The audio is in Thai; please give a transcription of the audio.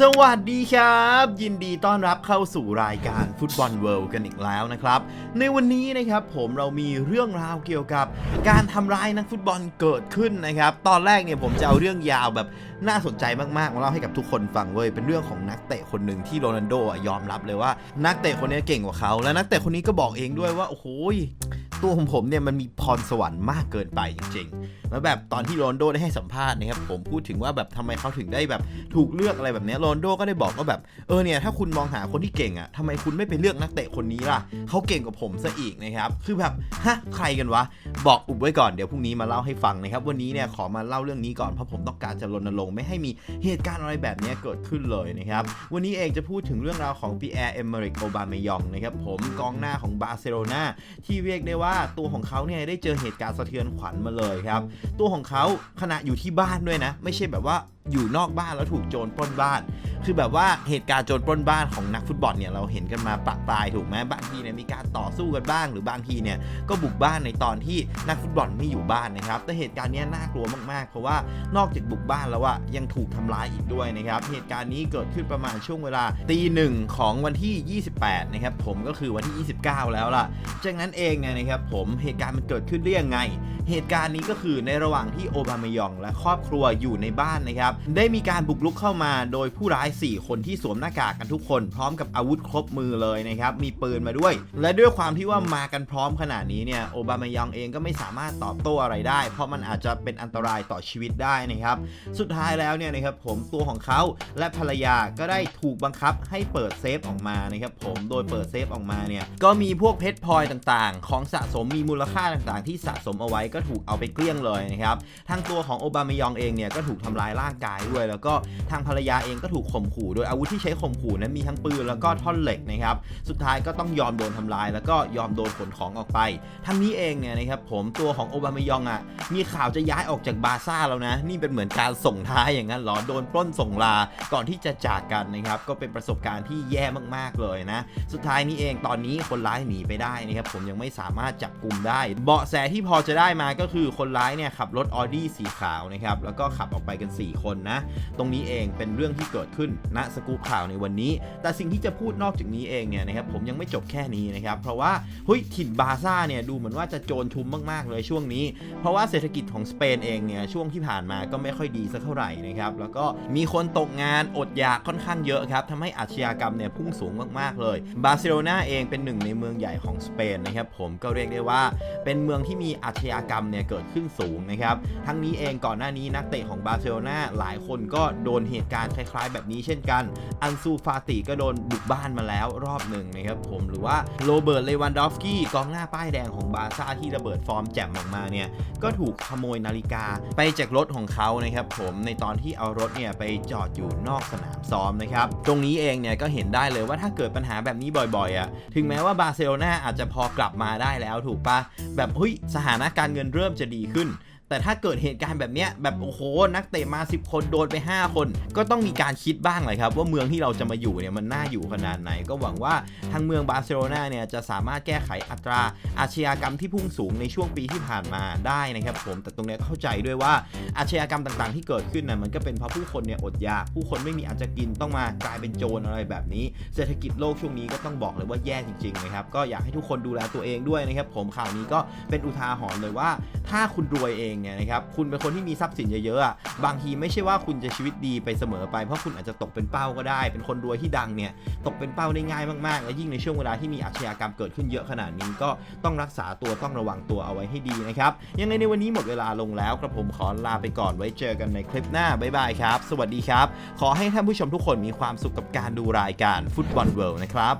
สวัสดีครับ ยินดีต้อนรับเข้าสู่รายการฟุตบอลเวิลด์กันอีกแล้วนะครับ ในวันนี้นะครับผมเรามีเรื่องราวเกี่ยวกับ การทำร้ายนักฟุตบอลเกิดขึ้นนะครับ ตอนแรกเนี่ยผมจะเอาเรื่องยาวแบบน่าสนใจมากๆมาเล่าให้กับทุกคนฟังเว้ยเป็นเรื่องของนักเตะคนหนึ่งที่โรนัลโดอะยอมรับเลยว่า นักเตะคนนี้เก่งกว่าเขาและนักเตะคนนี้ก็บอกเองด้วยว่าโอ้โหยตัวของผมเนี่ยมันมีพรสวรรค์มากเกินไปจริงๆแล้วแบบตอนที่โรนโดได้ให้สัมภาษณ์นะครับผมพูดถึงว่าแบบทำไมเขาถึงได้แบบถูกเลือกอะไรแบบนี้โรนโดก็ได้บอกว่าแบบเออเนี่ยถ้าคุณมองหาคนที่เก่งอะทำไมคุณไม่ไปเลือกนักเตะคนนี้ล่ะเขาเก่งกว่าผมซะอีกนะครับคือแบบฮะใครกันวะบอกอุบไว้ก่อนเดี๋ยวพรุ่งนี้มาเล่าให้ฟังนะครับวันนี้เนี่ยขอมาเล่าเรื่องนี้ก่อนเพราะผมต้องการจะรณรงค์ไม่ให้มีเหตุการณ์อะไรแบบนี้เกิดขึ้นเลยนะครับวันนี้เองจะพูดถึงเรื่องราวของปีแอร์เอเมริกโอบามยองนะครับผมกองหน้าของบาร์เซโลนาที่เรียกได้ว่าาตัวของเขาเนี่ยได้เจอเหตุการณ์สะเทือนขวัญมาเลยครับ ตัวของเขาขณะอยู่ที่บ้านด้วยนะ ไม่ใช่แบบว่า อยู่นอกบ้านแล้วถูกโจรปล้นบ้าน คือแบบว่าเหตุการณ์โจรปล้นบ้านของนักฟุตบอลเนี่ยเราเห็นกันมาปะปลายถูกไหมบางทีเนี่ยมีการต่อสู้กันบ้าง หรือบางทีเนี่ยก็บุกบ้านในตอนที่นักฟุตบอลไม่อยู่บ้านนะครับ แต่เหตุการณ์นี้น่ากลัวมากๆ เพราะว่านอกจากบุกบ้านแล้วอะยังถูกทำร้ายอีกด้วยนะครับ เหตุการณ์นี้เกิดขึ้นประมาณช่วงเวลาตีหนึ่งของวันที่ 28 นะครับผมก็คือวันที่ 29 แล้วล่ะ จากนั้นเองเนี่ยนะครับผมเหตุการณ์มันเกิดขึ้นได้ยังไง เหตุการณ์นี้ก็คือในระหว่างที่โอบามายองและครอบครัวอยู่ในบ้านนะครับได้มีการบุกรุกเข้ามาโดยผู้ร้าย 4 คนที่สวมหน้ากากกันทุกคน พร้อมกับอาวุธครบมือเลยนะครับ มีปืนมาด้วย และด้วยความที่ว่ามากันพร้อมขนาดนี้เนี่ยโอบามายองเองก็ไม่สามารถตอบโต้อะไรได้ เพราะมันอาจจะเป็นอันตรายต่อชีวิตได้นะครับ สุดท้ายแล้วเนี่ยนะครับผมตัวของเขาและภรรยาก็ได้ถูกบังคับให้เปิดเซฟออกมานะครับผมโดยเปิดเซฟออกมาเนี่ยก็มีพวกเพชรพลอยต่างๆ ของสะสมมีมูลค่าต่างๆ ที่สะสมเอาไว้ก็ถูกเอาไปเกลี้ยงเลยนะครับทางตัวของโอบามายองเองเนี่ยก็ถูกทำลายร่างกายด้วย แล้วก็ทางภรรยาเองก็ถูกข่มขู่โดยอาวุธที่ใช้ข่มขู่นั้นมีทั้งปืนแล้วก็ท่อนเหล็กนะครับสุดท้ายก็ต้องยอมโดนทำลาย แล้วก็ยอมโดนขนของออกไปทั้งนี้เองเนี่ยนะครับผมตัวของโอบามายองอะมีข่าวจะย้ายออกจากบาร์ซ่าแล้วนะ นี่เป็นเหมือนการส่งท้ายอย่างนั้นเหรอโดนปล้นส่งลาก่อนที่จะจากกันนะครับก็เป็นประสบการณ์ที่แย่มากๆเลยนะ สุดท้ายนี้เองตอนนี้คนร้ายหนีไปได้นะครับผมยังไม่สามารถจับกลุ่มได้ เบาะแสที่พอจะได้มาก็คือคนร้ายเนี่ยขับรถออดี้สีขาวนะครับแล้วก็ขับออกไปกัน 4 คนนะ ตรงนี้เองเป็นเรื่องที่เกิดขึ้นณสกู๊ปข่าวในวันนี้ แต่สิ่งที่จะพูดนอกจากนี้เองเนี่ยนะครับผมยังไม่จบแค่นี้นะครับเพราะว่าเฮ้ยถิ่นบาร์ซ่าเนี่ยดูเหมือนว่าจะโจรชุมมากๆเลยช่วงนี้ เพราะว่าเศรษฐกิจของสเปนเองเนี่ยช่วงที่ผ่านมาก็ไม่ค่อยดีสักเท่าไหร่นะครับแล้วก็มีคนตกงานอดอยากค่อนข้างเยอะครับทำให้อาชญากรรมเนี่ยพุ่งสูงมากๆเลย บาร์เซโลนาเองเป็นหนึ่งในเมืองใหญ่ของสเปนนะครับผมก็เรียกได้ว่าเป็นเมืองที่มีอาชญากรรมเนี่ยเกิดขึ้นสูงนะครับทั้งนี้เองก่อนหน้านี้นักเตะของบาร์เซโลนาหลายคนก็โดนเหตุการณ์คล้ายๆ แบบนี้เช่นกัน อันซูฟาติก็โดนบุกบ้านมาแล้วรอบหนึ่งนะครับผมหรือว่าโรเบิร์ตเลวันดอฟสกี้กองหน้าป้ายแดงของบาร์ซ่าที่ระเบิดฟอร์มแจ่มออกมาเนี่ยก็ถูกขโมยนาฬิกาไปจากรถของเขานะครับผมในตอนที่เอารถเนี่ยไปจอดอยู่นอกสนามซ้อมนะครับตรงนี้เองเนี่ยก็เห็นได้เลยว่าถ้าเกิดปัญหาแบบนี้บ่อยๆอะ่ะถึงแม้ว่าบาร์เซโลนาอาจจะพอกลับมาได้แล้วถูกปะแบบเฮ้ยสถานการณ์เงินเริ่มจะดีขึ้น แต่ถ้าเกิดเหตุการณ์แบบเนี้ยแบบโอ้โหนักเตะมา 10 คนโดนไป 5 คน ก็ต้องมีการคิดบ้างเลยครับ ว่าเมืองที่เราจะมาอยู่เนี่ยมันน่าอยู่ขนาดไหน ก็หวังว่าทางเมืองบาร์เซโลนาเนี่ยจะสามารถแก้ไขอัตราอาชญากรรมที่พุ่งสูงในช่วงปีที่ผ่านมาได้นะครับผมแต่ตรงเนี้ยเข้าใจด้วยว่าอาชญากรรมต่างๆ ที่เกิดขึ้นนะมันก็เป็นเพราะผู้คนเนี่ยอดอยาก ผู้คนไม่มีอันจะกินต้องมากลายเป็นโจรอะไรแบบนี้ เศรษฐกิจโลกช่วงนี้ก็ต้องบอกเลยว่าแย่จริงๆนะครับก็อยากให้ทุกคนดูแลตัวเองด้วยนะครับผมข่าวนี้ก็เป็นอุทาหรณ์เลยว่า ถ้าคุณรวยเองเนี่ยนะครับคุณเป็นคนที่มีทรัพย์สินเยอะๆบางทีไม่ใช่ว่าคุณจะชีวิตดีไปเสมอไปเพราะคุณอาจจะตกเป็นเป้าก็ได้ เป็นคนรวยที่ดังเนี่ยตกเป็นเป้าได้ง่ายมากๆ และยิ่งในช่วงเวลาที่มีอาชญากรรมเกิดขึ้นเยอะขนาดนี้ก็ต้องรักษาตัวต้องระวังตัวเอาไว้ให้ดีนะครับยังไงในวันนี้หมดเวลาลงแล้วกระผมขอลาไปก่อนไว้เจอกันในคลิปหน้าบ๊ายบายครับ สวัสดีครับ ขอให้ท่านผู้ชมทุกคนมีความสุขกับการดูรายการฟุตบอลเวิลด์นะครับ